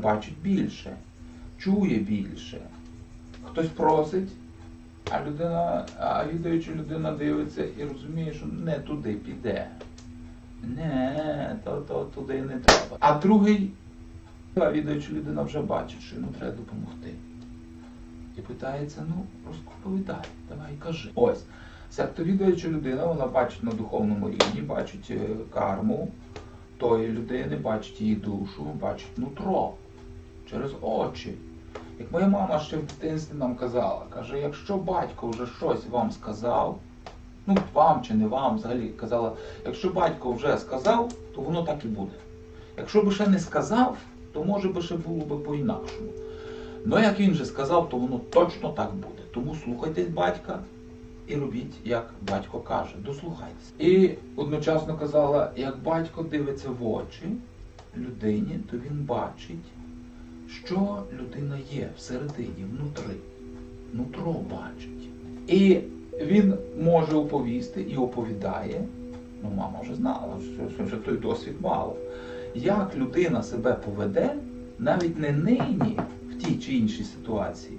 бачить більше, чує більше. Хтось просить, а людина, а відаючи людина дивиться і розуміє, що не туди піде. Не, то, то туди не треба. А другий, а відаючи людина вже бачить, що йому треба допомогти. І питається, ну, розповідай, давай кажи. Ось. Сектовідуюча людина, вона бачить на духовному рівні, бачить е, карму тої людини, бачить її душу, бачить нутро через очі. Як моя мама ще в дитинстві нам казала, каже, якщо батько вже щось вам сказав, ну вам чи не вам, взагалі казала, якщо батько вже сказав, то воно так і буде. Якщо би ще не сказав, то може би ще було би по-інакшому. Ну як він же сказав, то воно точно так буде. Тому слухайтесь батька і робіть, як батько каже, дослухайтесь. І одночасно казала, як батько дивиться в очі людині, то він бачить, що людина є всередині, внутри. Нутро бачить. І він може оповісти і оповідає. Ну, мама вже знала, що, що той досвід мала. Як людина себе поведе, навіть не нині в тій чи іншій ситуації,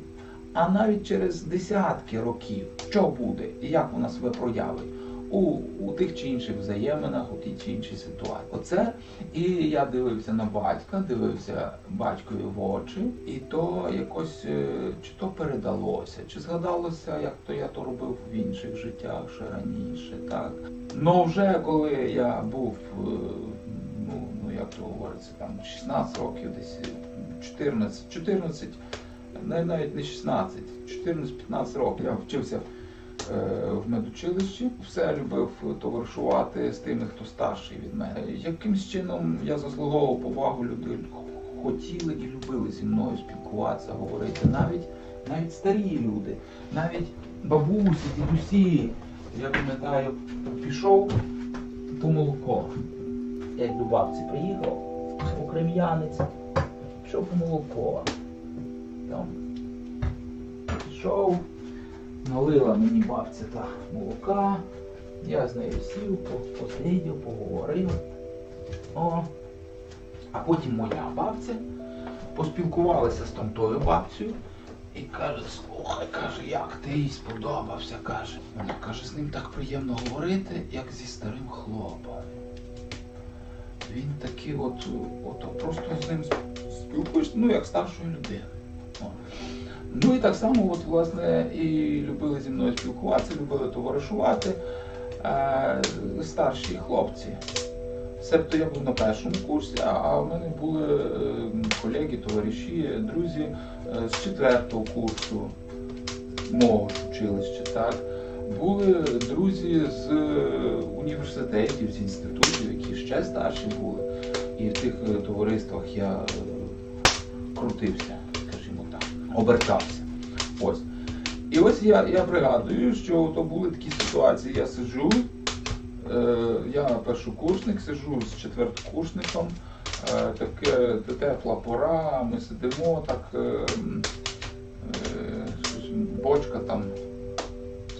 а навіть через десятки років, що буде і як вона себе проявить у, у тих чи інших взаєминах, у тій чи іншій ситуації. Оце і я дивився на батька, дивився батькові в очі, і то якось е, чи то передалося, чи згадалося, як то я то робив в інших життях ще раніше, так. Ну вже коли я був, е, ну, ну як то говориться, там 16 років, десь е, 14, 14 навіть не 16, 14-15 років я вчився в медучилищі, все любив товаришувати з тими, хто старший від мене. Якимсь чином я заслуговував повагу людей, хотіли і любили зі мною спілкуватися, говорити. Навіть навіть старі люди, навіть бабусі, дідусі. Я пам'ятаю, пішов по молоко. Як до бабці приїхав, у Крем'янець, пішов по молоко там пішов, налила мені бабця та молока, я з нею сів, по- посидів, поговорив. О. А потім моя бабця поспілкувалася з тамтою бабцею і каже, слухай, каже, як ти їй сподобався, каже. Вона каже, з ним так приємно говорити, як зі старим хлопом. Він такий от, от просто з ним спілкуєшся, ну як старшою людиною. Ну і так само, от, власне, і любили зі мною спілкуватися, любили товаришувати е, старші хлопці. Себто я був на першому курсі, а- в мене були е, колеги, товариші, друзі е, з четвертого курсу мого училища. Так? Були друзі з університетів, з інститутів, які ще старші були. І в тих товариствах я крутився, обертався. Ось. І ось я, я пригадую, що то були такі ситуації, я сиджу, е, я першокурсник, сиджу з четвертокурсником, е, таке тепла пора, ми сидимо, так е, е, бочка там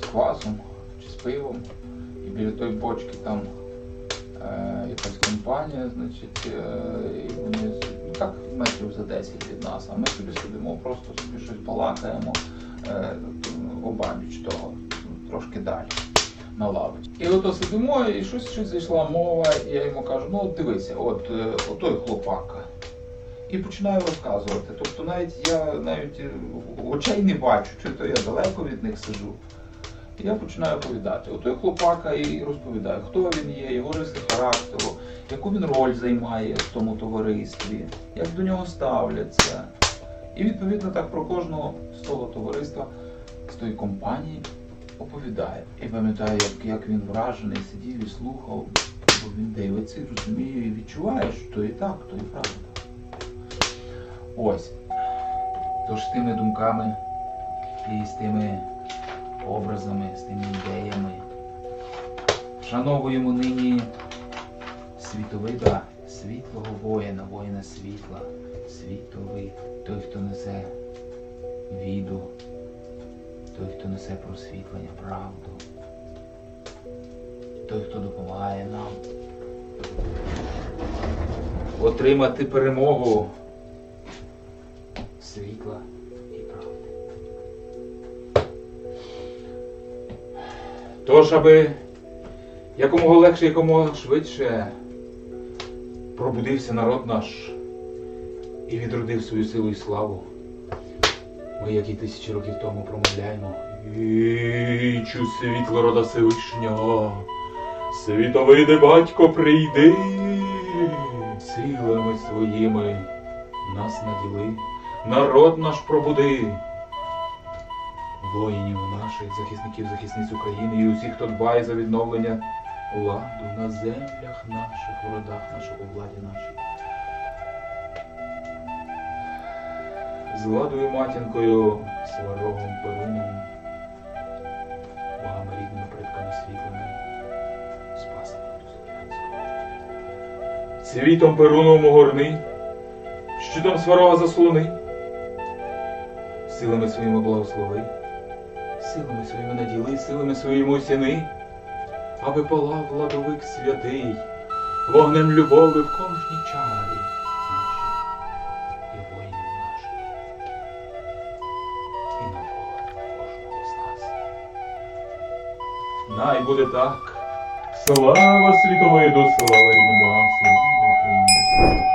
з квасом чи з пивом, і біля тої бочки там е, якась компанія, значить, е, і вони так метрів за 10 від нас, а ми собі сидимо, просто собі щось балакаємо е, обабіч того, трошки далі. На лавочці. І ото сидимо, і щось щось зайшла мова, і я йому кажу, ну от дивися, от е, отой хлопака. І починаю розказувати. Тобто навіть я навіть е, очей не бачу, чи то я далеко від них сиджу. І я починаю оповідати. Отой хлопака і розповідаю, хто він є, його риси характеру, яку він роль займає в тому товаристві, як до нього ставляться. І відповідно так про кожного з того товариства, з тої компанії оповідає. І пам'ятаю, як, як він вражений, сидів і слухав, бо він дивиться і розуміє, і відчуває, що то і так, то і правда. Ось. Тож з тими думками і з тими образами, з тими ідеями. Шановуємо нині світовида, світлого воїна, воїна світла, світовий, той, хто несе віду, той, хто несе просвітлення, правду, той, хто допомагає нам отримати перемогу світла Тож, аби якомога легше, якомога швидше пробудився народ наш і відродив свою силу і славу. Ми, як і тисячі років тому, промовляємо. Вічу світло рода Всевишнього, світовиде батько прийди, силами своїми нас наділи, народ наш пробуди, воїнів наших, захисників, захисниць України і усіх, хто дбає за відновлення ладу на землях наших, в родах наших, владі нашій. З владою матінкою, сварогом перуном, богами рідними предками світлими, спаса народу слов'янського. Цвітом перуном огорни, щитом сварога заслони, силами своїми благослови, силами своїми наділи, силами своїми осяни, аби палав владовик святий, вогнем любови в кожній чарі нашій і воїнів наших, і навколо кожного з нас. Най буде так. Слава світовиду, слава рідним слава Україні!